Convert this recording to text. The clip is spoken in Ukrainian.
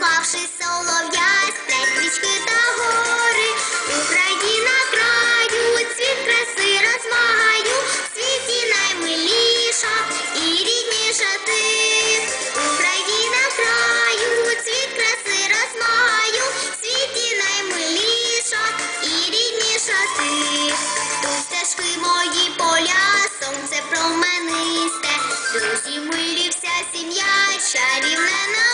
Заспавши солов'ясте, річки та гори, Україна краю, цвіт краси розмагаю, світі наймиліша і рідніша ти, Україна краю, цвіт краси розмагаю, світі наймиліша і рідніша ти, тут стежки мої поля, сонце променисте, друзі милі вся сім'я, чарівна.